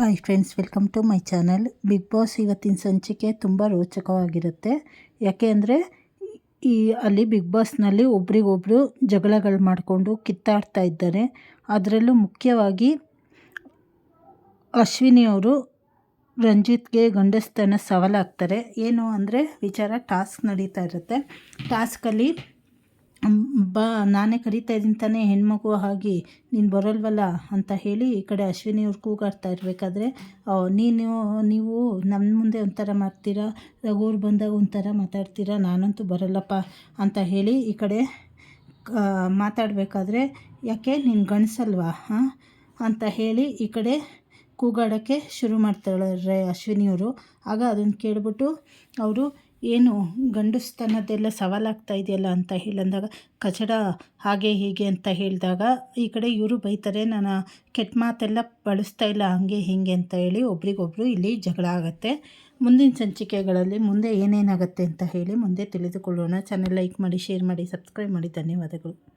Hi friends welcome to my channel Bigg Boss ಇವತ್ತಿನ ಸಂಚಿಕೆ ತುಂಬ ರೋಚಕವಾಗಿರುತ್ತೆ. ಯಾಕೆ ಅಂದರೆ, ಈ ಅಲ್ಲಿ ಬಿಗ್ ಬಾಸ್ನಲ್ಲಿ ಒಬ್ರಿಗೊಬ್ರು ಜಗಳಗಳು ಮಾಡಿಕೊಂಡು ಕಿತ್ತಾಡ್ತಾ ಇದ್ದಾರೆ. ಅದರಲ್ಲೂ ಮುಖ್ಯವಾಗಿ ಅಶ್ವಿನಿ ಅವರು ರಂಜಿತ್ಗೆ ಗಂಡಸ್ತನ ಸವಾಲಾಗ್ತಾರೆ. ಏನು ಅಂದರೆ, ವಿಚಾರ ಟಾಸ್ಕ್ ನಡೀತಾ ಇರುತ್ತೆ. ಟಾಸ್ಕಲ್ಲಿ ಬಾ ನಾನೇ ಕರಿತಾ ಇದ್ದೀನಿ ತಾನೇ, ಹೆಣ್ಮಗು ಆಗಿ ನೀನು ಬರೋಲ್ವಲ್ಲ ಅಂತ ಹೇಳಿ ಈ ಕಡೆ ಅಶ್ವಿನಿ ಅವ್ರು ಕೂಗಾಡ್ತಾ ಇರಬೇಕಾದ್ರೆ ನೀನು, ನೀವು ನಮ್ಮ ಮುಂದೆ ಒಂಥರ ಮಾಡ್ತೀರಾ ರಘುವ್ರು ಬಂದಾಗ ಒಂಥರ ಮಾತಾಡ್ತೀರಾ, ನಾನಂತೂ ಬರಲ್ಲಪ್ಪ ಅಂತ ಹೇಳಿ ಈ ಕಡೆ ಮಾತಾಡಬೇಕಾದ್ರೆ, ಯಾಕೆ ನೀನು ಗಣಿಸಲ್ವಾ ಹಾಂ? ಅಂತ ಹೇಳಿ ಈ ಕಡೆ ಕೂಗಾಡೋಕ್ಕೆ ಶುರು ಮಾಡ್ತಾಳೆ ಅಶ್ವಿನಿಯವರು. ಆಗ ಅದನ್ನು ಕೇಳಿಬಿಟ್ಟು ಅವರು, ಏನು ಗಂಡಸ್ತನದೆಲ್ಲ ಸವಾಲಾಗ್ತಾ ಇದೆಯಲ್ಲ ಅಂತ ಹೇಳಂದಾಗ, ಕಚಡ, ಹಾಗೆ, ಹೀಗೆ ಅಂತ ಹೇಳಿದಾಗ, ಈ ಕಡೆ ಇವರು ಬೈತಾರೆ ನಾನು ಕೆಟ್ಟ ಮಾತೆಲ್ಲ ಬಳಸ್ತಾ ಇಲ್ಲ, ಹಂಗೆ, ಹೀಗೆ ಅಂತ ಹೇಳಿ ಒಬ್ರಿಗೊಬ್ರು ಇಲ್ಲಿ ಜಗಳ ಆಗುತ್ತೆ. ಮುಂದಿನ ಸಂಚಿಕೆಗಳಲ್ಲಿ ಮುಂದೆ ಏನೇನಾಗುತ್ತೆ ಅಂತ ಹೇಳಿ ಮುಂದೆ ತಿಳಿದುಕೊಳ್ಳೋಣ. ಚಾನಲ್ ಲೈಕ್ ಮಾಡಿ, ಶೇರ್ ಮಾಡಿ, ಸಬ್ಸ್ಕ್ರೈಬ್ ಮಾಡಿ. ಧನ್ಯವಾದಗಳು.